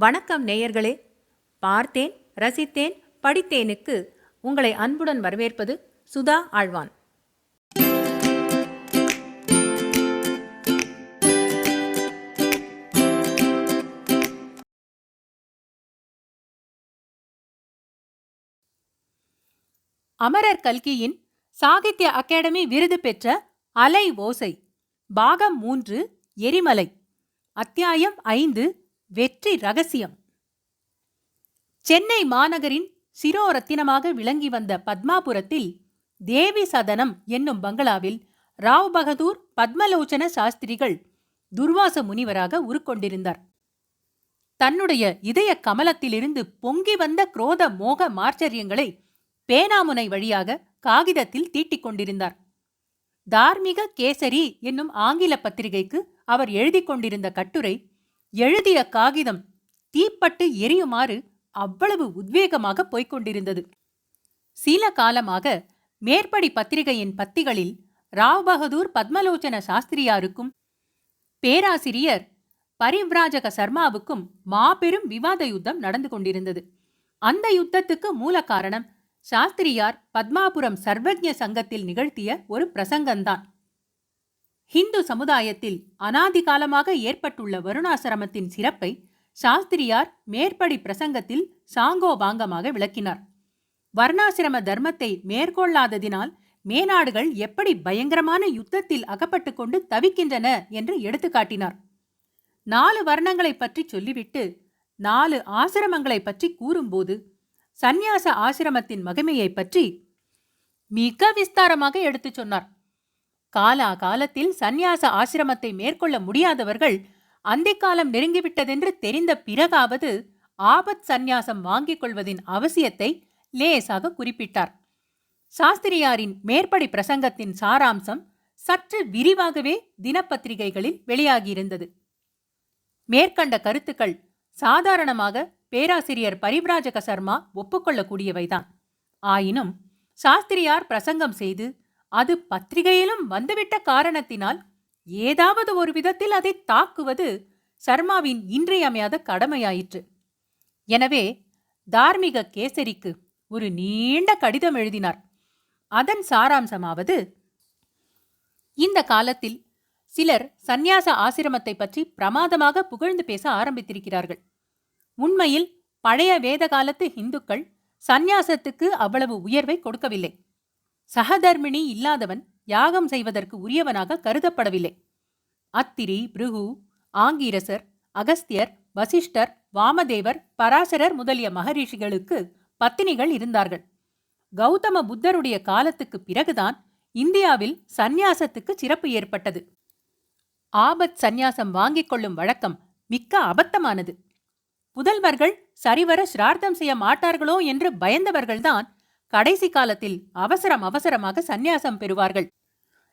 வணக்கம் நேயர்களே. பார்த்தேன் ரசித்தேன் படித்தேனுக்கு உங்களை அன்புடன் வரவேற்பது சுதா ஆழ்வான். அமரர் கல்கியின் சாகித்ய அகாடமி விருது பெற்ற அலை ஓசை பாகம் மூன்று எரிமலை அத்தியாயம் ஐந்து வெற்றி ரகசியம். சென்னை மாநகரின் சிரோரத்தினமாக விளங்கி வந்த பத்மாபுரத்தில் தேவி சதனம் என்னும் பங்களாவில் ராவ் பகதூர் பத்மலோச்சன சாஸ்திரிகள் துர்வாச முனிவராக உருக்கொண்டிருந்தார். தன்னுடைய இதய கமலத்திலிருந்து பொங்கி வந்த குரோத மோக மார்ச்சரியங்களை பேனாமுனை வழியாக காகிதத்தில் தீட்டிக் கொண்டிருந்தார். தார்மீக கேசரி என்னும் ஆங்கில பத்திரிகைக்கு அவர் எழுதிக் கொண்டிருந்த கட்டுரை எழுதிய காகிதம் தீப்பட்டு எரியுமாறு அவ்வளவு உத்வேகமாக போய்க் கொண்டிருந்தது சில காலமாக மேற்படி பத்திரிகையின் பத்திகளில் ராவ் பகதூர் பத்மலோச்சன சாஸ்திரியாருக்கும் பேராசிரியர் பரிவ்ராஜக சர்மாவுக்கும் மாபெரும் விவாத யுத்தம் நடந்து கொண்டிருந்தது. அந்த யுத்தத்துக்கு மூல காரணம் சாஸ்திரியார் பத்மாபுரம் சர்வஜ்ஞ சங்கத்தில் நிகழ்த்திய ஒரு பிரசங்கந்தான் ஹிந்து சமுதாயத்தில் அனாதிகாலமாக ஏற்பட்டுள்ள வருணாசிரமத்தின் சிறப்பை சாஸ்திரியார் மேற்படி பிரசங்கத்தில் சாங்கோபாங்கமாக விளக்கினார். வர்ணாசிரம தர்மத்தை மேற்கொள்ளாததினால் மேனாடுகள் எப்படி பயங்கரமான யுத்தத்தில் அகப்பட்டு கொண்டு தவிக்கின்றன என்று எடுத்துக்காட்டினார். நாலு வர்ணங்களைப் பற்றி சொல்லிவிட்டு நாலு ஆசிரமங்களைப் பற்றி கூறும்போது சந்நியாச ஆசிரமத்தின் மகிமையைப் பற்றி மிக விஸ்தாரமாக எடுத்துச் சொன்னார். காலா காலத்தில் சந்நியாச ஆசிரமத்தை மேற்கொள்ள முடியாதவர்கள் அந்திக்காலம் நெருங்கிவிட்டதென்று தெரிந்த பிறகாவது ஆபத் சந்நியாசம் வாங்கிக் கொள்வதின் அவசியத்தை லேசாக குறிப்பிட்டார். சாஸ்திரியாரின் மேற்படி பிரசங்கத்தின் சாராம்சம் சற்று விரிவாகவே தினப்பத்திரிகைகளில் வெளியாகியிருந்தது. மேற்கண்ட கருத்துக்கள் சாதாரணமாக பேராசிரியர் பரிவ்ராஜக சர்மா ஒப்புக்கொள்ளக்கூடியவைதான். ஆயினும் சாஸ்திரியார் பிரசங்கம் செய்து அது பத்திரிகையிலும் வந்துவிட்ட காரணத்தினால் ஏதாவது ஒரு விதத்தில் அதை தாக்குவது சர்மாவின் இன்றியமையாத கடமையாயிற்று. எனவே தார்மீக கேசரிக்கு ஒரு நீண்ட கடிதம் எழுதினார். அதன் சாராம்சமாவது இந்த காலத்தில் சிலர் சந்நியாச ஆசிரமத்தை பற்றி பிரமாதமாக புகழ்ந்து பேச ஆரம்பித்திருக்கிறார்கள். உண்மையில் பழைய வேத காலத்து இந்துக்கள் சந்நியாசத்துக்கு அவ்வளவு உயர்வை கொடுக்கவில்லை. சகதர்மிணி இல்லாதவன் யாகம் செய்வதற்கு உரியவனாக கருதப்படவில்லை. அத்திரி பிருகு ஆங்கீரசர் அகஸ்தியர் வசிஷ்டர் வாமதேவர் பராசரர் முதலிய மகரிஷிகளுக்கு பத்தினிகள் இருந்தார்கள். கௌதம புத்தருடைய காலத்துக்கு பிறகுதான் இந்தியாவில் சந்நியாசத்துக்கு சிறப்பு ஏற்பட்டது. ஆபத் சந்நியாசம் வாங்கிக் கொள்ளும் வழக்கம் மிக்க அபத்தமானது. புதல்வர்கள் சரிவர சிரார்த்தம் செய்ய மாட்டார்களோ என்று பயந்தவர்கள்தான் கடைசி காலத்தில் அவசரம் அவசரமாக சந்நியாசம் பெறுவார்கள்.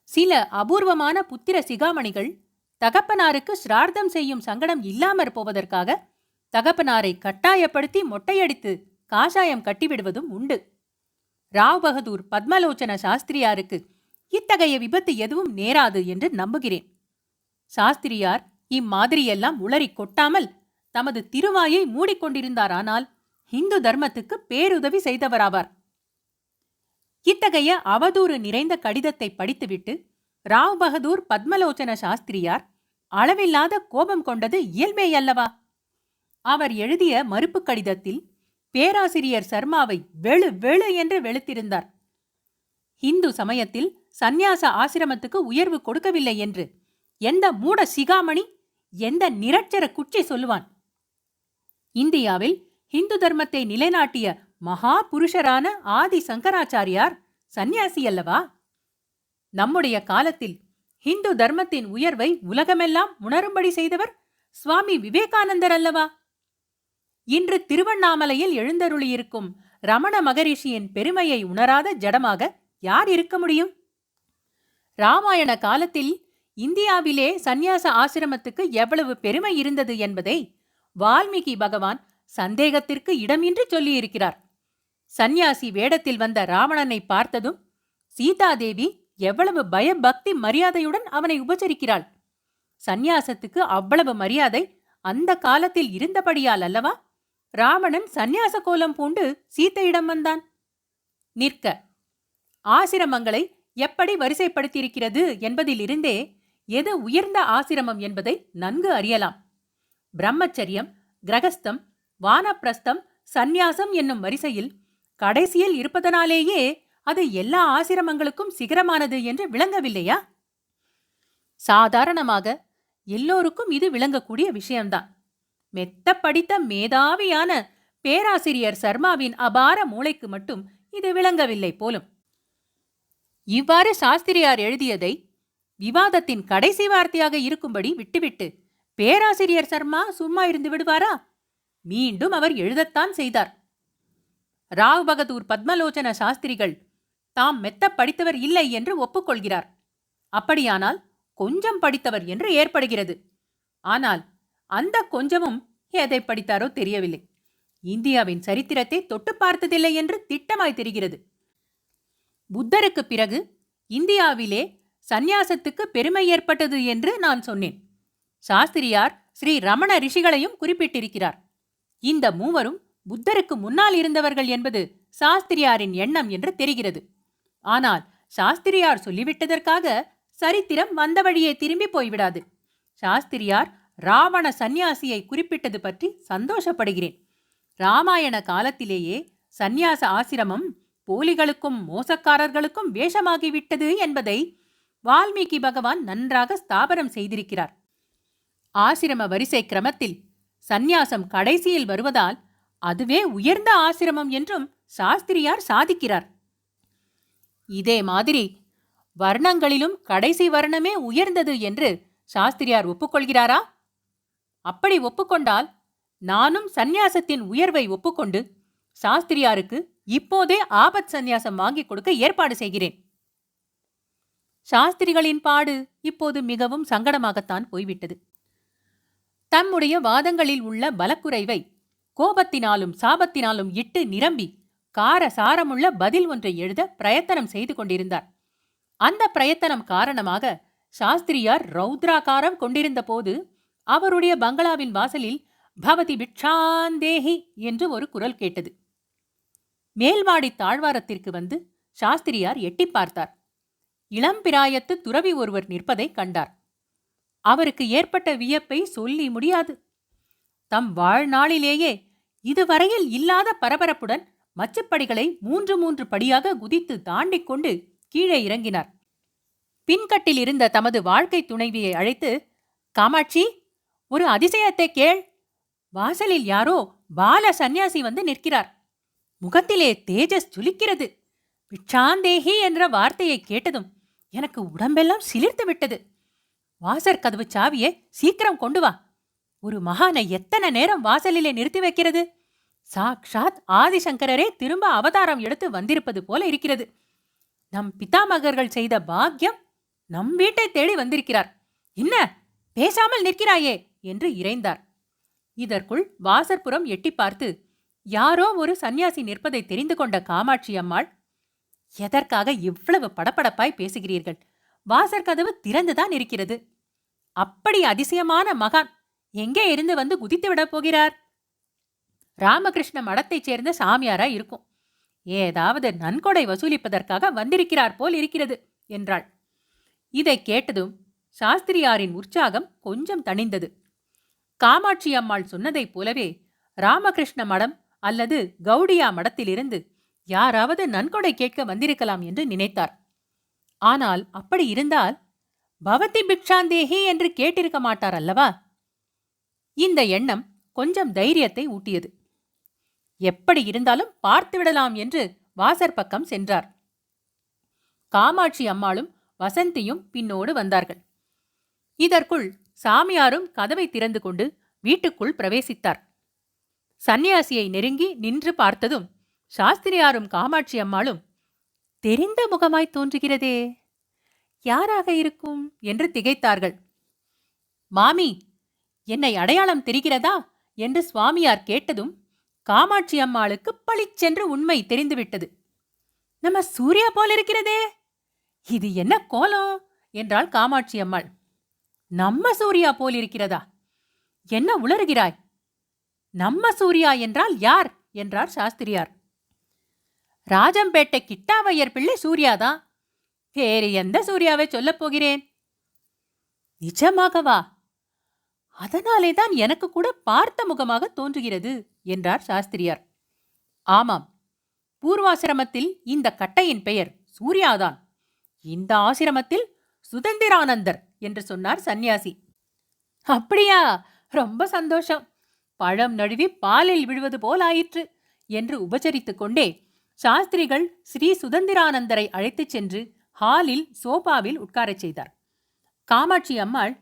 சில அபூர்வமான புத்திர சிகாமணிகள் தகப்பனாருக்கு சிரார்த்தம் செய்யும் சங்கடம் இல்லாமற் போவதற்காக தகப்பனாரை கட்டாயப்படுத்தி மொட்டையடித்து காஷாயம் கட்டிவிடுவதும் உண்டு. ராவ் பகதூர் பத்மலோச்சன சாஸ்திரியாருக்கு இத்தகைய விபத்து எதுவும் நேராது என்று நம்புகிறேன். சாஸ்திரியார் இம்மாதிரியெல்லாம் உளறி கொட்டாமல் தமது திருவாயை மூடிக்கொண்டிருந்தாரானால் இந்து தர்மத்துக்கு பேருதவி செய்தவராவார். இத்தகைய அவதூறு நிறைந்த கடிதத்தை படித்துவிட்டு ராவ் பகதூர் பத்மலோச்சன சாஸ்திரியார் அளவில்லாத கோபம் கொண்டது இயல்பேயல்லவா? அவர் எழுதிய மறுப்பு கடிதத்தில் பேராசிரியர் சர்மாவை வெளு வெளு என்று வெளுத்திருந்தார். இந்து சமயத்தில் சந்நியாச ஆசிரமத்துக்கு உயர்வு கொடுக்கவில்லை என்று எந்த மூட சிகாமணி எந்த நிரட்சர குச்சி சொல்லுவான்? இந்தியாவில் இந்து தர்மத்தை நிலைநாட்டிய மகா புருஷரான ஆதி சங்கராச்சாரியார் சந்நியாசி அல்லவா? நம்முடைய காலத்தில் இந்து தர்மத்தின் உயர்வை உலகமெல்லாம் உணரும்படி செய்தவர் சுவாமி விவேகானந்தர் அல்லவா? இன்று திருவண்ணாமலையில் எழுந்தருளியிருக்கும் ரமண மகரிஷியின் பெருமையை உணராத ஜடமாக யார் இருக்க முடியும்? ராமாயண காலத்தில் இந்தியாவிலே சந்நியாச ஆசிரமத்துக்கு எவ்வளவு பெருமை இருந்தது என்பதை வால்மீகி பகவான் சந்தேகத்திற்கு இடமின்றி சொல்லியிருக்கிறார். சந்நியாசி வேடத்தில் வந்த ராவணனை பார்த்ததும் சீதாதேவி எவ்வளவு பயபக்தி மரியாதையுடன் அவனை உபச்சரிக்கிறாள் சந்நியாசத்துக்கு அவ்வளவு மரியாதை அந்த காலத்தில் இருந்தபடியால் அல்லவா? ராவணன் சந்நியாச கோலம் பூண்டு சீத்தையிடம் வந்தான். நிற்க ஆசிரமங்களை எப்படி வரிசைப்படுத்தியிருக்கிறது என்பதிலிருந்தே எது உயர்ந்த ஆசிரமம் என்பதை நன்கு அறியலாம். பிரம்மச்சரியம் கிரகஸ்தம் வானப்பிரஸ்தம் சந்நியாசம் என்னும் வரிசையில் கடைசியில் இருப்பதனாலேயே அது எல்லா ஆசிரமங்களுக்கும் சிகரமானது என்று விளங்கவில்லையா? சாதாரணமாக எல்லோருக்கும் இது விளங்கக்கூடிய விஷயம்தான். மெத்த படித்த மேதாவியான பேராசிரியர் சர்மாவின் அபார மூளைக்கு மட்டும் இது விளங்கவில்லை போலும். இவ்வாறு சாஸ்திரியார் எழுதியதை விவாதத்தின் கடைசி வார்த்தையாக இருக்கும்படி விட்டுவிட்டு பேராசிரியர் சர்மா சும்மா இருந்து விடுவாரா? மீண்டும் அவர் எழுதத்தான் செய்தார். ராவ் பகதூர் பத்மலோச்சன சாஸ்திரிகள் தாம் மெத்த படித்தவர் இல்லை என்று ஒப்புக்கொள்கிறார். அப்படியானால் கொஞ்சம் படித்தவர் என்று ஏற்படுகிறது. ஆனால் அந்த கொஞ்சமும் எதை படித்தாரோ தெரியவில்லை. இந்தியாவின் சரித்திரத்தை தொட்டு பார்த்ததில்லை என்று திட்டமாய் தெரிகிறது. புத்தருக்கு பிறகு இந்தியாவிலே சந்நியாசத்துக்கு பெருமை ஏற்பட்டது என்று நான் சொன்னேன். சாஸ்திரியார் ஸ்ரீ ரமண ரிஷிகளையும் குறிப்பிட்டிருக்கிறார். இந்த மூவரும் புத்தருக்கு முன்னால் இருந்தவர்கள் என்பது சாஸ்திரியாரின் எண்ணம் என்று தெரிகிறது. ஆனால் சாஸ்திரியார் சொல்லிவிட்டதற்காக சரித்திரம் வந்த வழியே திரும்பி போய்விடாது. சாஸ்திரியார் ராவண சந்நியாசியை குறிப்பிட்டது பற்றி சந்தோஷப்படுகிறேன். ராமாயண காலத்திலேயே சந்நியாச ஆசிரமம் போலிகளுக்கும் மோசக்காரர்களுக்கும் வேஷமாகிவிட்டது என்பதை வால்மீகி பகவான் நன்றாக ஸ்தாபனம் செய்திருக்கிறார். ஆசிரம வரிசை கிரமத்தில் சந்நியாசம் கடைசியில் வருவதால் அதுவே உயர்ந்த ஆசிரமம் என்றும் சாஸ்திரியார் சாதிக்கிறார். இதே மாதிரி வர்ணங்களிலும் கடைசி வர்ணமே உயர்ந்தது என்று சாஸ்திரியார் ஒப்புக்கொள்கிறாரா? அப்படி ஒப்புக்கொண்டால் நானும் சந்நியாசத்தின் உயர்வை ஒப்புக்கொண்டு சாஸ்திரியாருக்கு இப்போதே ஆபத் சந்நியாசம் வாங்கிக் கொடுக்க ஏற்பாடு செய்கிறேன். சாஸ்திரிகளின் பாடு இப்போது மிகவும் சங்கடமாகத்தான் போய்விட்டது. தம்முடைய வாதங்களில் உள்ள பலக்குறைவை கோபத்தினாலும் சாபத்தினாலும் இட்டு நிரம்பி கார சாரமுள்ள பதில் ஒன்றை எழுத பிரயத்தனம் செய்து கொண்டிருந்தார். அந்த பிரயத்தனம் காரணமாக சாஸ்திரியார் ரௌத்ராகாரம் கொண்டிருந்த போது அவருடைய பங்களாவின் வாசலில் பவதி பிக்ஷாந்தேஹி என்று ஒரு குரல் கேட்டது. மேல்மாடி தாழ்வாரத்திற்கு வந்து சாஸ்திரியார் எட்டி பார்த்தார். இளம்பிராயத்து துறவி ஒருவர் நிற்பதை கண்டார். அவருக்கு ஏற்பட்ட வியப்பை சொல்லி முடியாது. தம் வாழ்நாளிலேயே இதுவரையில் இல்லாத பரபரப்புடன் மச்சப்படிகளை மூன்று மூன்று படியாக குதித்து தாண்டிக் கொண்டு கீழே இறங்கினார். பின்கட்டில் இருந்த தமது வாழ்க்கை துணைவியை அழைத்து காமாட்சி ஒரு அதிசயத்தை கேள். வாசலில் யாரோ பால சந்நியாசி வந்து நிற்கிறார். முகத்திலே தேஜஸ் ஜொலிக்கிறது பிட்சாந்தேகி என்ற வார்த்தையை கேட்டதும் எனக்கு உடம்பெல்லாம் சிலிர்த்து விட்டது. வாசற் கதவு சாவியை சீக்கிரம் கொண்டு வா. ஒரு மகானை எத்தனை நேரம் வாசலிலே நிறுத்தி வைக்கிறது? சாக்ஷாத் ஆதிசங்கரரே திரும்ப அவதாரம் எடுத்து வந்திருப்பது போல இருக்கிறது. நம் பிதாமகர்கள் செய்த பாக்கியம் நம் வீட்டை தேடி வந்திருக்கிறார். என்ன? பேசாமல் நிற்கிறாயே என்று இறைந்தார். இதற்குள் வாசற்புறம் எட்டி பார்த்து யாரோ ஒரு சந்நியாசி நிற்பதை தெரிந்து கொண்ட காமாட்சி அம்மாள் எதற்காக இவ்வளவு படபடப்பாய் பேசுகிறீர்கள்? வாசற்கதவு திறந்துதான் இருக்கிறது. அப்படி அதிசயமான மகான் எங்கே இருந்து வந்து குதித்து விடப் போகிறார்? ராமகிருஷ்ண மடத்தைச் சேர்ந்த சாமியாரா இருக்கும். ஏதாவது நன்கொடை வசூலிப்பதற்காக வந்திருக்கிறார் போல் இருக்கிறது என்றாள். இதை கேட்டதும் சாஸ்திரியாரின் உற்சாகம் கொஞ்சம் தணிந்தது. காமாட்சி அம்மாள் சொன்னதைப் போலவே ராமகிருஷ்ண மடம் அல்லது கௌடியா மடத்திலிருந்து யாராவது நன்கொடை கேட்க வந்திருக்கலாம் என்று நினைத்தார். ஆனால் அப்படி இருந்தால் பவதி பிக்ஷாந்தேகி என்று கேட்டிருக்க மாட்டார் அல்லவா? இந்த எண்ணம் கொஞ்சம் தைரியத்தை ஊட்டியது. எப்படி இருந்தாலும் பார்த்துவிடலாம் என்று வாசற்பக்கம் சென்றார். காமாட்சி அம்மாளும் வசந்தியும் பின்னோடு வந்தார்கள். இதற்குள் சாமியாரும் கதவை திறந்து கொண்டு வீட்டுக்குள் பிரவேசித்தார். சந்நியாசியை நெருங்கி நின்று பார்த்ததும் சாஸ்திரியாரும் காமாட்சி அம்மாளும் தெரிந்த முகமாய் தோன்றுகிறதே யாராக இருக்கும்? என்று திகைத்தார்கள். மாமி என்னை அடையாளம் தெரிகிறதா? என்று சுவாமியார் கேட்டதும் காமாட்சி அம்மாளுக்கு பளிச்சென்று உண்மை தெரிந்துவிட்டது. நம்ம சூர்யா போல இருக்கிறதே. இது என்ன கோலம்? என்றாள் காமாட்சி அம்மாள். நம்ம சூர்யா போல் இருக்கிறதா? என்ன உளறுகிறாய்? நம்ம சூர்யா என்றால் யார்? என்றார் சாஸ்திரியார். ராஜம்பேட்டை கிட்டாவையர் பிள்ளை சூர்யாதான் வேறு எந்த சூர்யாவை சொல்லப் போகிறேன்? நிஜமாகவா? அதனாலே தான் எனக்கு கூட பார்த்த முகமாக தோன்றுகிறது. என்றார் சாஸ்திரியார். ஆமாம் பூர்வாசிரமத்தில் இந்த கட்டையின் பெயர் சூர்யாதான். இந்த ஆசிரமத்தில் சுதந்திரானந்தர் என்று சொன்னார் சந்நியாசி. அப்படியா ரொம்ப சந்தோஷம். பழம் நழுவி பாலில் விழுவது போல் ஆயிற்று என்று உபசரித்துக் கொண்டே சாஸ்திரிகள் ஸ்ரீ சுதந்திரானந்தரை அழைத்துச் சென்று ஹாலில் சோபாவில் உட்காரச் செய்தார். காமாட்சி அம்மாள்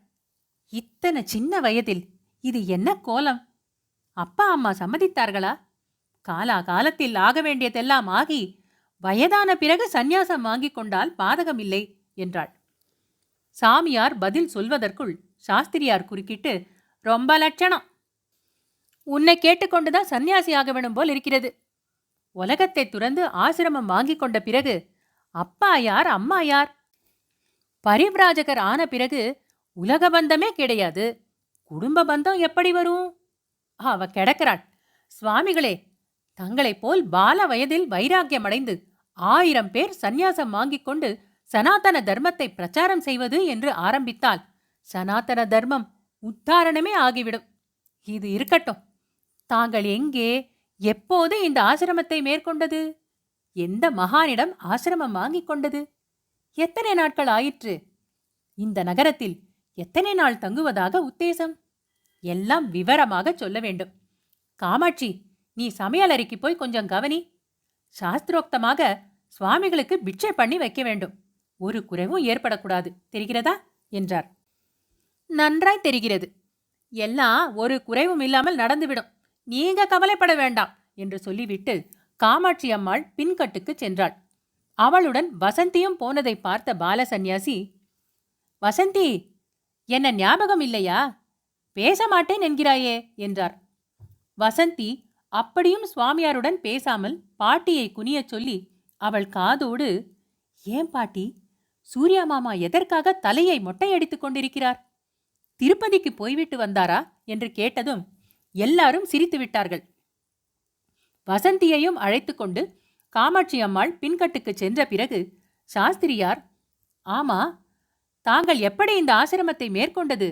இத்தனை சின்ன வயதில் இது என்ன கோலம்? அப்பா அம்மா சம்மதித்தார்களா? காலா காலத்தில் ஆக வேண்டியதெல்லாம் ஆகி வயதான பிறகு சந்நியாசம் வாங்கிக் கொண்டால் பாதகமில்லை என்றாள். சாமியார் பதில் சொல்வதற்குள் சாஸ்திரியார் குறுக்கிட்டு ரொம்ப லட்சணம். உன்னை கேட்டுக்கொண்டுதான் சந்நியாசி ஆக வேணும் போல் இருக்கிறது. உலகத்தை துறந்து ஆசிரமம் வாங்கிக் கொண்ட பிறகு அப்பா யார் அம்மா யார்? பரிவ்ராஜகர் ஆன பிறகு உலக பந்தமே கிடையாது. குடும்ப பந்தம் எப்படி வரும்? அவ கிடக்கிறாள். சுவாமிகளே தங்களைப் போல் பால வயதில் வைராக்கியமடைந்து ஆயிரம் பேர் சந்நியாசம் வாங்கிக் கொண்டு சனாதன தர்மத்தை பிரச்சாரம் செய்வது என்று ஆரம்பித்தால் சனாதன தர்மம் உத்தாரணமே ஆகிவிடும். இது இருக்கட்டும். தாங்கள் எங்கே எப்போது இந்த ஆசிரமத்தை மேற்கொண்டது? எந்த மகானிடம் ஆசிரமம் வாங்கிக் கொண்டது? எத்தனை நாட்கள் ஆயிற்று? இந்த நகரத்தில் எத்தனை நாள் தங்குவதாக உத்தேசம்? எல்லாம் விவரமாக சொல்ல வேண்டும். காமாட்சி நீ சமையலறைக்கு போய் கொஞ்சம் கவனி. சாஸ்திரோக்தமாக சுவாமிகளுக்கு பிட்சை பண்ணி வைக்க வேண்டும். ஒரு குறைவும் ஏற்படக்கூடாது. தெரிகிறதா? என்றார். நன்றாய் தெரிகிறது. எல்லாம் ஒரு குறைவும் இல்லாமல் நடந்துவிடும். நீங்க கவலைப்பட வேண்டாம் என்று சொல்லிவிட்டு காமாட்சி அம்மாள் பின்கட்டுக்கு சென்றாள். அவளுடன் வசந்தியும் போனதை பார்த்த பாலசந்நியாசி வசந்தி என்ன ஞாபகம் இல்லையா? பேச மாட்டேன் என்கிறாயே என்றார். வசந்தி அப்படியும் சுவாமியாருடன் பேசாமல் பாட்டியை குனியச் சொல்லி அவள் காதோடு ஏன் பாட்டி சூர்யா மாமா எதற்காக தலையை மொட்டையடித்துக் கொண்டிருக்கிறார்? திருப்பதிக்கு போய்விட்டு வந்தாரா? என்று கேட்டதும் எல்லாரும் சிரித்து விட்டார்கள். வசந்தியையும் அழைத்துக் கொண்டு காமாட்சி அம்மாள் பின்கட்டுக்கு சென்ற பிறகு சாஸ்திரியார் ஆமா தாங்கள் எப்படி இந்த ஆசிரமத்தை மேற்கொண்டது?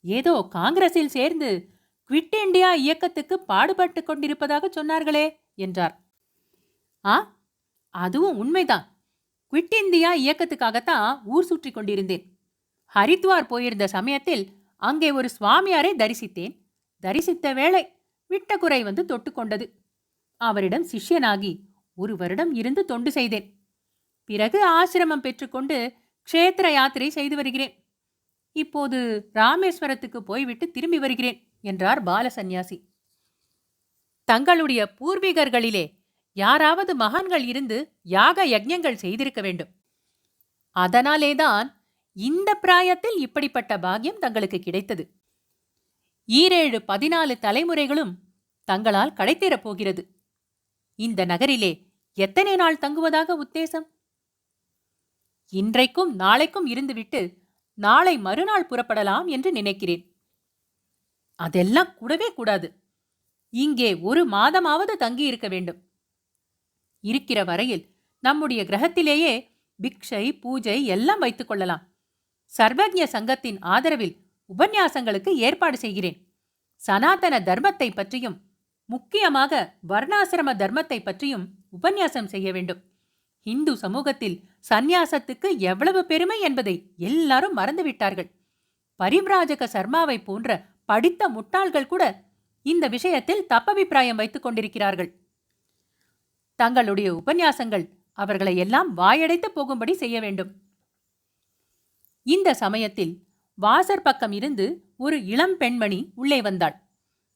ஏதோ காங்கிரஸில் சேர்ந்து குவிட் இண்டியா இயக்கத்துக்கு பாடுபட்டு கொண்டிருப்பதாக சொன்னார்களே என்றார். ஆ அதுவும் உண்மைதான். குவிட் இந்தியா இயக்கத்துக்காகத்தான் ஊர் சுற்றி கொண்டிருந்தேன். ஹரித்வார் போயிருந்த சமயத்தில் அங்கே ஒரு சுவாமியாரை தரிசித்தேன். தரிசித்த வேளை விட்ட வந்து தொட்டுக்கொண்டது அவரிடம் சிஷ்யனாகி ஒரு வருடம் இருந்து தொண்டு செய்தேன். பிறகு ஆசிரமம் பெற்றுக்கொண்டு க்ஷேத்திர யாத்திரை செய்து வருகிறேன். இப்போது ராமேஸ்வரத்துக்கு போய்விட்டு திரும்பி வருகிறேன் என்றார் பாலசந்நியாசி. தங்களுடைய பூர்வீகர்களிலே யாராவது மகான்கள் இருந்து யாக யஜ்ஞங்கள் செய்திருக்க வேண்டும். அதனாலேதான் இந்த பிராயத்தில் இப்படிப்பட்ட பாக்கியம் தங்களுக்கு கிடைத்தது. ஈரேழு பதினாலு தலைமுறைகளும் தங்களால் கடைத்தேறப் போகிறது. இந்த நகரிலே எத்தனை நாள் தங்குவதாக உத்தேசம்? இன்றைக்கும் நாளைக்கும் இருந்துவிட்டு நாளை மறுநாள் புறப்படலாம் என்று நினைக்கிறேன். அதெல்லாம் கூடவே கூடாது. இங்கே ஒரு மாதமாவது தங்கியிருக்க வேண்டும். இருக்கிற வரையில் நம்முடைய கிரகத்திலேயே பிக்ஷை பூஜை எல்லாம் வைத்துக் கொள்ளலாம். சர்வஜ்ய சங்கத்தின் ஆதரவில் உபன்யாசங்களுக்கு ஏற்பாடு செய்கிறேன். சனாதன தர்மத்தை பற்றியும் முக்கியமாக வர்ணாசிரம தர்மத்தை பற்றியும் உபன்யாசம் செய்ய வேண்டும். இந்து சமூகத்தில் சந்நியாசத்துக்கு எவ்வளவு பெருமை என்பதை எல்லாரும் மறந்துவிட்டார்கள். பரிவ்ராஜக சர்மாவை போன்ற படித்த முட்டாள்கள் கூட இந்த விஷயத்தில் தப்பபிப்பிராயம் வைத்துக் கொண்டிருக்கிறார்கள். தங்களுடைய உபன்யாசங்கள் அவர்களை எல்லாம் வாயடைத்து போகும்படி செய்ய வேண்டும். இந்த சமயத்தில் வாசற் பக்கம் இருந்து ஒரு இளம் பெண்மணி உள்ளே வந்தாள்.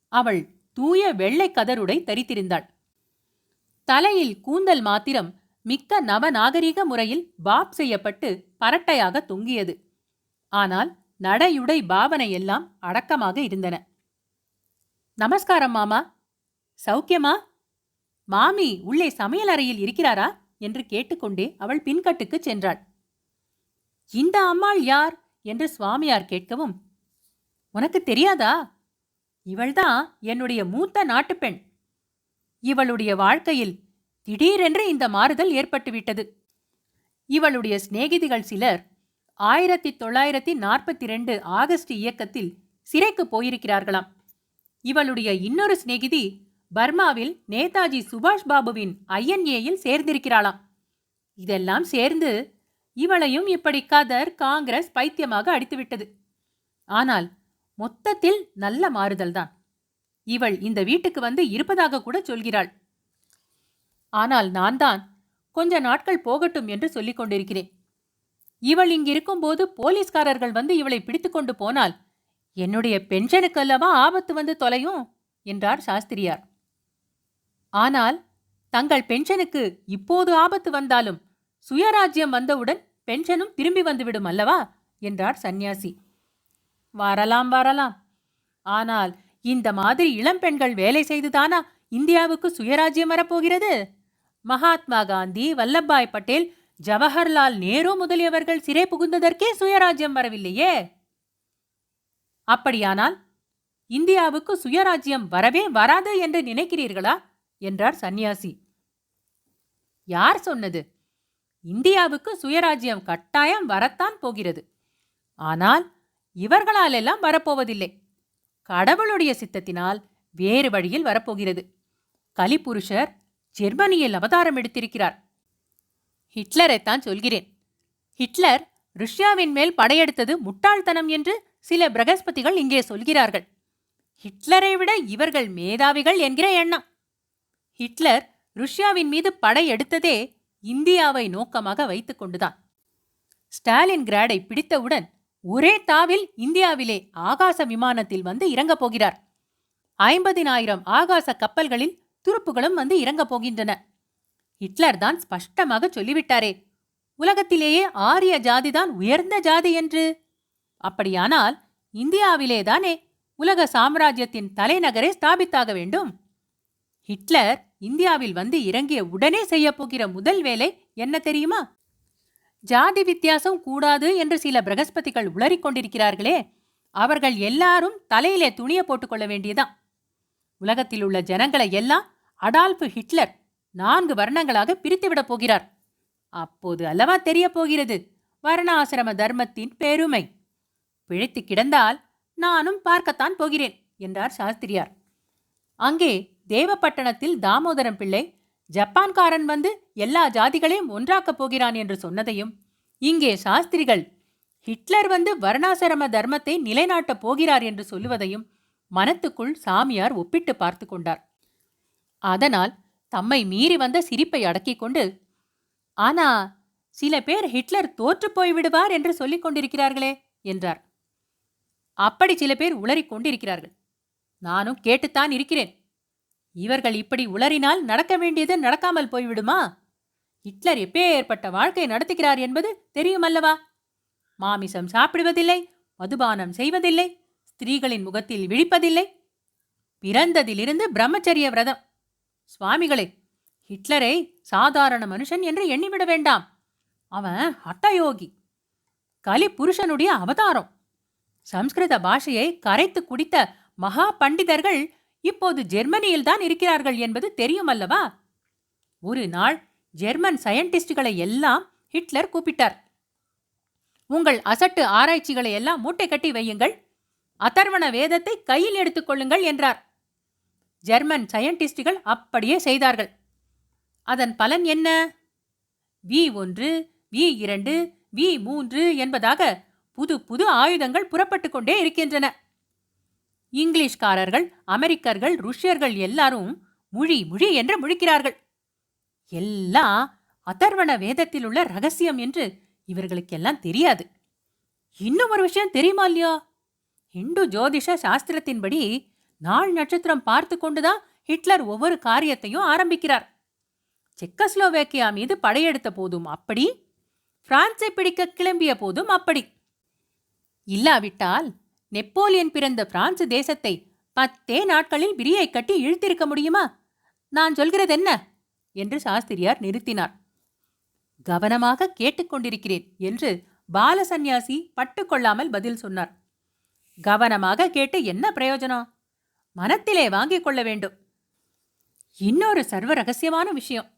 அவள் தூய வெள்ளை கதருடை தரித்திருந்தாள். தலையில் கூந்தல் மாத்திரம் மிக்க நவநாகரிக முறையில் பாப் செய்யப்பட்டு பரட்டையாக தொங்கியது. ஆனால் நடையுடை பாவனை எல்லாம் அடக்கமாக இருந்தன. நமஸ்காரம் மாமா. சௌக்கியமா? மாமி உள்ளே சமையல் அறையில் இருக்கிறாரா? என்று கேட்டுக்கொண்டே அவள் பின்கட்டுக்குச் சென்றாள். இந்த அம்மாள் யார்? என்று சுவாமியார் கேட்கவும் உனக்கு தெரியாதா? இவள்தான் என்னுடைய மூத்த நாட்டுப் பெண் இவளுடைய வாழ்க்கையில் திடீரென்று இந்த மாறுதல் ஏற்பட்டுவிட்டது. இவளுடைய சிநேகிதிகள் சிலர் ஆயிரத்தி தொள்ளாயிரத்தி நாற்பத்தி ரெண்டு ஆகஸ்ட் இயக்கத்தில் சிறைக்கு போயிருக்கிறார்களாம். இவளுடைய இன்னொரு சிநேகிதி பர்மாவில் நேதாஜி சுபாஷ் பாபுவின் ஐஎன்ஏயில் சேர்ந்திருக்கிறாளாம். இதெல்லாம் சேர்ந்து இவளையும் இப்படி கதர் காங்கிரஸ் பைத்தியமாக அடித்துவிட்டது. ஆனால் மொத்தத்தில் நல்ல மாறுதல்தான். இவள் இந்த வீட்டுக்கு வந்து இருப்பதாக கூட சொல்கிறாள். ஆனால் நான் தான் கொஞ்ச நாட்கள் போகட்டும் என்று சொல்லிக் கொண்டிருக்கிறேன். இவள் இங்கிருக்கும்போது போலீஸ்காரர்கள் வந்து இவளை பிடித்துக்கொண்டு போனால் என்னுடைய பென்ஷனுக்கல்லவா ஆபத்து வந்து தொலையும்? என்றார் சாஸ்திரியார். ஆனால் தங்கள் பென்ஷனுக்கு இப்போது ஆபத்து வந்தாலும் சுயராஜ்யம் வந்தவுடன் பென்ஷனும் திரும்பி வந்துவிடும் அல்லவா? என்றார் சந்நியாசி. வரலாம் வரலாம். ஆனால் இந்த மாதிரி இளம்பெண்கள் வேலை செய்துதானா? இந்தியாவுக்கு சுயராஜ்யம் வரப்போகிறது? மகாத்மா காந்தி வல்லபாய் பட்டேல் ஜவஹர்லால் நேரு முதலியவர்கள் சிறை புகுந்ததற்கே சுயராஜ்யம் வரவில்லையே? அப்படியானால் இந்தியாவுக்கு சுயராஜ்யம் வரவே வராது என்று நினைக்கிறீர்களா? என்றார் சந்நியாசி. யார் சொன்னது? இந்தியாவுக்கு சுயராஜ்யம் கட்டாயம் வரத்தான் போகிறது. ஆனால் இவர்களால் எல்லாம் வரப்போவதில்லை. கடவுளுடைய சித்தத்தினால் வேறு வழியில் வரப்போகிறது. கலிபுருஷர் ஜெர்மனியில் அவதாரம் எடுத்திருக்கிறார். ஹிட்லரைத்தான் சொல்கிறேன். ஹிட்லர் ருஷ்யாவின் மேல் படையெடுத்தது முட்டாள்தனம் என்று சில பிரகஸ்பதிகள் இங்கே சொல்கிறார்கள். ஹிட்லரை விட இவர்கள் மேதாவிகள் என்கிற எண்ணம். ஹிட்லர் ருஷ்யாவின் மீது படையெடுத்ததே இந்தியாவை நோக்கமாக வைத்துக் கொண்டுதான். ஸ்டாலின் கிராடை பிடித்தவுடன் ஒரே தாவில் இந்தியாவிலே ஆகாச விமானத்தில் வந்து இறங்கப் போகிறார். ஐம்பதினாயிரம் ஆகாச கப்பல்களில் துருப்புகளும் வந்து இறங்கப் போகின்றன. ஹிட்லர் தான் ஸ்பஷ்டமாக சொல்லிவிட்டாரே உலகத்திலேயே ஆரிய ஜாதிதான் உயர்ந்த ஜாதி என்று. அப்படியானால் இந்தியாவிலேதானே உலக சாம்ராஜ்யத்தின் தலைநகரை ஸ்தாபித்தாக வேண்டும்? ஹிட்லர் இந்தியாவில் வந்து இறங்கிய உடனே செய்யப்போகிற முதல் வேலை என்ன தெரியுமா? ஜாதி வித்தியாசம் கூடாது என்று சில பிரகஸ்பதிகள் உளறிக் கொண்டிருக்கிறார்களே அவர்கள் எல்லாரும் தலையிலே துணியை போட்டுக்கொள்ள வேண்டியதான் உலகத்தில் உள்ள ஜனங்களை எல்லாம் அடால்ஃபு ஹிட்லர் நான்கு வர்ணங்களாக பிரித்துவிடப் போகிறார். அப்போது அல்லவா தெரியப் போகிறது? வர்ணாசிரம தர்மத்தின் பெருமை. பிழைத்து கிடந்தால் நானும் பார்க்கத்தான் போகிறேன் என்றார் சாஸ்திரியார். அங்கே தேவப்பட்டணத்தில் தாமோதரம் பிள்ளை ஜப்பான்காரன் வந்து எல்லா ஜாதிகளையும் ஒன்றாக்கப் போகிறான் என்று சொன்னதையும் இங்கே சாஸ்திரிகள் ஹிட்லர் வந்து வர்ணாசிரம தர்மத்தை நிலைநாட்டப் போகிறார் என்று சொல்லுவதையும் மனத்துக்குள் சாமியார் ஒப்பிட்டு பார்த்து கொண்டார். அதனால் தம்மை மீறி வந்த சிரிப்பை அடக்கிக் கொண்டு ஆனா சில பேர் ஹிட்லர் தோற்றுப் போய் விடுவார் என்று சொல்லிக் கொண்டிருக்கிறார்களே என்றார். அப்படி சில பேர் உளறிக் கொண்டிருக்கிறார்கள். நானும் கேட்டுத்தான் இருக்கிறேன். இவர்கள் இப்படி உளறினால் நடக்க வேண்டியது நடக்காமல் போய்விடுமா ஹிட்லர் எப்பேற்பட்ட வாழ்க்கை நடத்துகிறார் என்பது தெரியுமல்லவா? மாமிசம் சாப்பிடுவதில்லை மதுபானம் செய்வதில்லை ஸ்திரீகளின் முகத்தில் விழிப்பதில்லை. பிறந்ததிலிருந்து பிரம்மச்சரிய விரதம். சுவாமிகளே ஹிட்லரை சாதாரண மனுஷன் என்று எண்ணிவிட வேண்டாம். அவன் ஹட்டயோகி. கலி புருஷனுடைய அவதாரம். சம்ஸ்கிருத பாஷையை கரைத்து குடித்த மகா பண்டிதர்கள் இப்போது ஜெர்மனியில் தான் இருக்கிறார்கள் என்பது தெரியுமல்லவா ஒரு நாள் ஜெர்மன் சயின்டிஸ்டுகளை எல்லாம் ஹிட்லர் கூப்பிட்டார். உங்கள் அசட்டு ஆராய்ச்சிகளை எல்லாம் மூட்டை கட்டி வையுங்கள். அதர்வண வேதத்தை கையில் எடுத்துக்கொள்ளுங்கள் என்றார். ஜெர்மன் சயின்டிஸ்டுகள் அப்படியே செய்தார்கள். அதன் பலன் என்ன? வி ஒன்று வி இரண்டு வி மூன்று என்பதாக புது புது ஆயுதங்கள் புறப்பட்டு கொண்டே இருக்கின்றன. இங்கிலீஷ்காரர்கள் அமெரிக்கர்கள் ருஷ்யர்கள் எல்லாரும் முழி முழி என்று முழிக்கிறார்கள். எல்லாம் அதர்வண வேதத்தில் உள்ள ரகசியம் என்று இவர்களுக்கெல்லாம் தெரியாது. இன்னும் ஒரு விஷயம் தெரியுமா இல்லையா? இந்து ஜோதிஷ சாஸ்திரத்தின்படி நாள் நட்சத்திரம் பார்த்து கொண்டுதான் ஹிட்லர் ஒவ்வொரு காரியத்தையும் ஆரம்பிக்கிறார். செக்கஸ்லோவேக்கியா மீது படையெடுத்த போதும் அப்படி பிரான்சை பிடிக்க கிளம்பிய போதும் அப்படி. இல்லாவிட்டால் நெப்போலியன் பிறந்த பிரான்சு தேசத்தை பத்தே நாட்களில் விரியை கட்டி இழுத்திருக்க முடியுமா? நான் சொல்கிறது என்ன? என்று சாஸ்திரியார் நிறுத்தினார். கவனமாக கேட்டுக்கொண்டிருக்கிறேன் என்று பாலசந்நியாசி பட்டுக்கொள்ளாமல் பதில் சொன்னார். கவனமாக கேட்டு என்ன பிரயோஜனம்? மனத்திலே வாங்கிக் கொள்ள வேண்டும். இன்னொரு சர்வ ரகசியமான விஷயம்.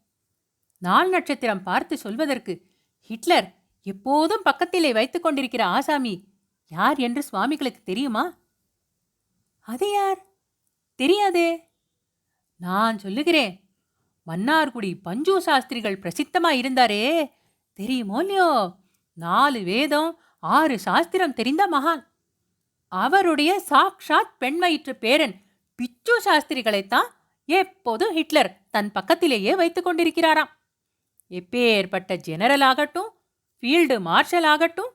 நாள் நட்சத்திரம் பார்த்து சொல்வதற்கு ஹிட்லர் எப்போதும் பக்கத்திலே வைத்துக் கொண்டிருக்கிற ஆசாமி யார் என்று சுவாமிகளுக்கு தெரியுமா? அது யார்? தெரியாதே. நான் சொல்லுகிறேன் மன்னார்குடி பஞ்சு சாஸ்திரிகள் பிரசித்தமா இருந்தாரே. தெரியுமோ இல்லையோ? நாலு வேதம் ஆறு சாஸ்திரம் தெரிந்த மகான். அவருடைய சாக்ஷாத் பெண்மயிற்று பேரன் பிச்சு சாஸ்திரிகளைத்தான் எப்போதும் ஹிட்லர் தன் பக்கத்திலேயே வைத்துக் கொண்டிருக்கிறாராம். எப்பேற்பட்ட ஜெனரல் ஆகட்டும் ஃபீல்டு மார்ஷல் ஆகட்டும்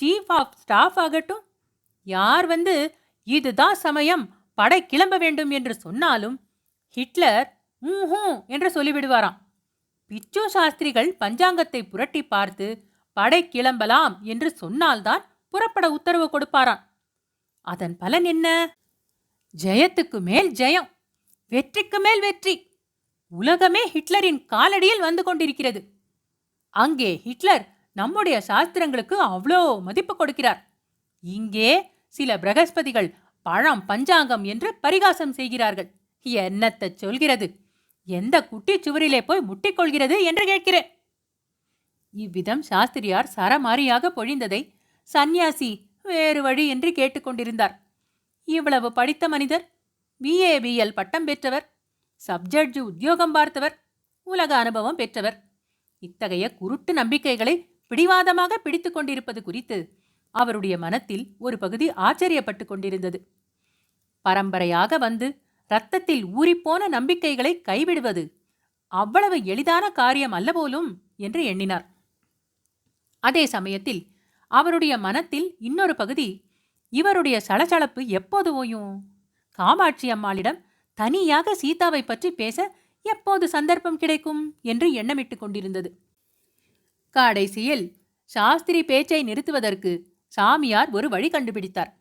சீஃப் ஆஃப் ஸ்டாஃப் ஆகட்டும் யார் வந்து இதுதான் சமயம் படை கிளம்ப வேண்டும் என்று சொன்னாலும் ஹிட்லர் ஊஹூ என்று சொல்லிவிடுவாராம். பிச்சு சாஸ்திரிகள் பஞ்சாங்கத்தை புரட்டி பார்த்து படை கிளம்பலாம் என்று சொன்னால்தான் புறப்பட உத்தரவு கொடுப்பாராம். அதன் பலன் என்ன? ஜெயத்துக்கு மேல் ஜெயம் வெற்றிக்கு மேல் வெற்றி. உலகமே ஹிட்லரின் காலடியில் வந்து கொண்டிருக்கிறது. அங்கே ஹிட்லர் நம்முடைய சாஸ்திரங்களுக்கு அவ்வளோ மதிப்பு கொடுக்கிறார். இங்கே சில பிரகஸ்பதிகள் பழம் பஞ்சாங்கம் என்று பரிகாசம் செய்கிறார்கள். என்னத்தை சொல்கிறது? எந்த குட்டி சுவரிலே போய் முட்டிக்கொள்கிறது என்று கேட்கிறேன். இவ்விதம் சாஸ்திரியார் சரமாரியாக பொழிந்ததை சந்நியாசி வேறு வழி என்று கேட்டுக்கொண்டிருந்தார் இவ்வளவு படித்த மனிதர் பிஏபிஎல் பட்டம் பெற்றவர் சப்ஜட்ஜு உத்தியோகம் பார்த்தவர் உலக அனுபவம் பெற்றவர். இத்தகைய குருட்டு நம்பிக்கைகளை பிடிவாதமாக பிடித்துக் கொண்டிருப்பது குறித்து அவருடைய மனத்தில் ஒரு பகுதி ஆச்சரியப்பட்டு கொண்டிருந்தது. பரம்பரையாக வந்து இரத்தத்தில் ஊறிப்போன நம்பிக்கைகளை கைவிடுவது அவ்வளவு எளிதான காரியம் அல்ல போலும் என்று எண்ணினார். அதே சமயத்தில் அவருடைய மனத்தில் இன்னொரு பகுதி இவருடைய சலசலப்பு எப்போது ஓயும்? காமாட்சி அம்மாளிடம் தனியாக சீதாவை பற்றி பேச எப்போது சந்தர்ப்பம் கிடைக்கும் என்று எண்ணமிட்டுக் கொண்டிருந்தது. கடைசியில் சாஸ்திரி பேச்சை நிறுத்துவதற்கு சாமியார் ஒரு வழி கண்டுபிடித்தார்.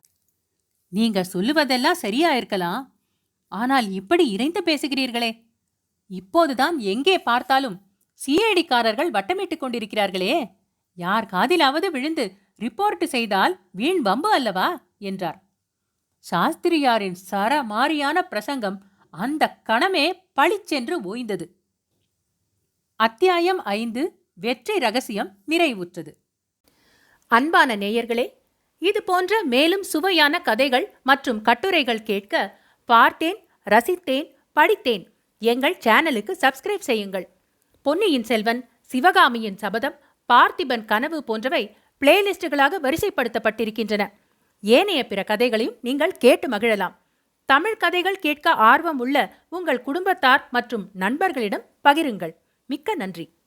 நீங்க சொல்லுவதெல்லாம் சரியா இருக்கலாம். ஆனால் இப்படி இறைந்து பேசுகிறீர்களே. இப்போதுதான் எங்கே பார்த்தாலும் சிஐடிக்காரர்கள் வட்டமிட்டுக் கொண்டிருக்கிறார்களே. யார் காதிலாவது விழுந்து ரிப்போர்ட் செய்தால் வீண் வம்பு அல்லவா? என்றார். சாஸ்திரியாரின் சரமாரியான பிரசங்கம் அந்த கணமே பளிச்சென்று ஓய்ந்தது. அத்தியாயம் ஐந்து வெற்றி ரகசியம் நிறைவுற்றது. அன்பான நேயர்களே இது போன்ற மேலும் சுவையான கதைகள் மற்றும் கட்டுரைகள் கேட்க பார்த்தேன் ரசித்தேன் படித்தேன். எங்கள் சேனலுக்கு சப்ஸ்கிரைப் செய்யுங்கள். பொன்னியின் செல்வன் சிவகாமியின் சபதம் பார்த்திபன் கனவு போன்றவை பிளேலிஸ்டுகளாக வரிசைப்படுத்தப்பட்டிருக்கின்றன. ஏனைய பிற கதைகளையும் நீங்கள் கேட்டு மகிழலாம். தமிழ் கதைகள் கேட்க ஆர்வம் உள்ள உங்கள் குடும்பத்தார் மற்றும் நண்பர்களிடம் பகிருங்கள். மிக்க நன்றி.